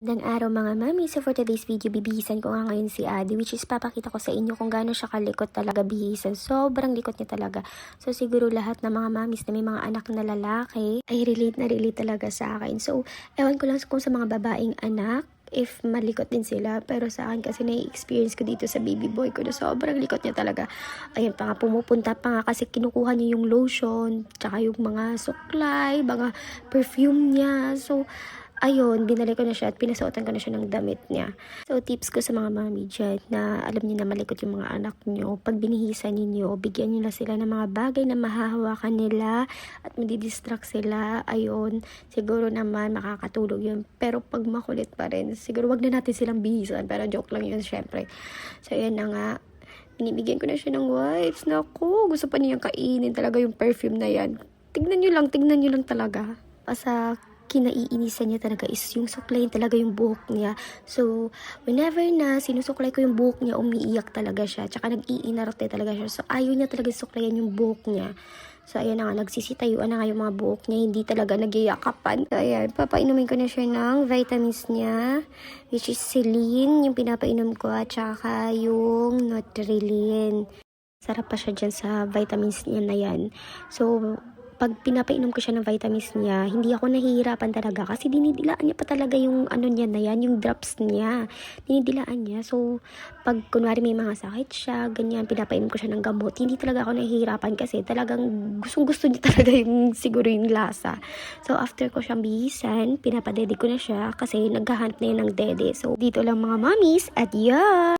Magandang araw mga mami. So for today's video, bibihisan ko nga ngayon si Adi which is papakita ko sa inyo kung gaano siya kalikot talaga bihisan. Sobrang likot niya talaga. So siguro lahat ng mga mamis na may mga anak na lalaki ay relate na relate talaga sa akin. So ewan ko lang kung sa mga babaeng anak if malikot din sila. Pero sa akin kasi na-experience ko dito sa baby boy ko na sobrang likot niya talaga. Ayun pa nga, pumupunta pa nga kasi kinukuha niya yung lotion, tsaka yung mga suklay, mga perfume niya. So, ayun, binalik ko na siya at pinasuotan ko na siya ng damit niya. So, tips ko sa mga mami dyan na alam niyo na malikot yung mga anak niyo. Pag binihisan ninyo, bigyan niyo na sila ng mga bagay na mahahawakan nila at madidistract sila. Ayun, siguro naman makakatulog yun. Pero pag makulit pa rin, siguro wag na natin silang bihisan. Pero joke lang yun, syempre. So, yun na nga binibigyan ko na siya ng wipes. Naku, gusto pa niyang kainin talaga yung perfume na yan. Tignan niyo lang, tignan niyo lang talaga. Sa kinaiinisan niya talaga is yung suklayin talaga yung buhok niya. So, whenever na sinusuklay ko yung buhok niya, umiiyak talaga siya. Tsaka nag-iinarte talaga siya. So, ayaw niya talaga suklayan yung buhok niya. So, ayan na nga, nagsisitayuan na nga yung mga buhok niya. Hindi talaga nagyayakapan. So, ayan, papainumin ko na siya ng vitamins niya. Which is Celine, yung pinapainom ko. At saka yung Nutrilin. Sarap pa siya dyan sa vitamins niya na yan. So, pag pinapainom ko siya ng vitamins niya, hindi ako nahihirapan talaga kasi dinidilaan niya pa talaga yung ano niya na yan, yung drops niya. Dinidilaan niya. So, pag kunwari may mga sakit siya, ganyan, pinapainom ko siya ng gamot, hindi talaga ako nahihirapan kasi talagang gustong gusto niya talaga yung siguro yung lasa. So, after ko siyang bihisan, pinapadede ko na siya kasi naghahunt na yun ng dede. So, dito lang mga mommies at yeah!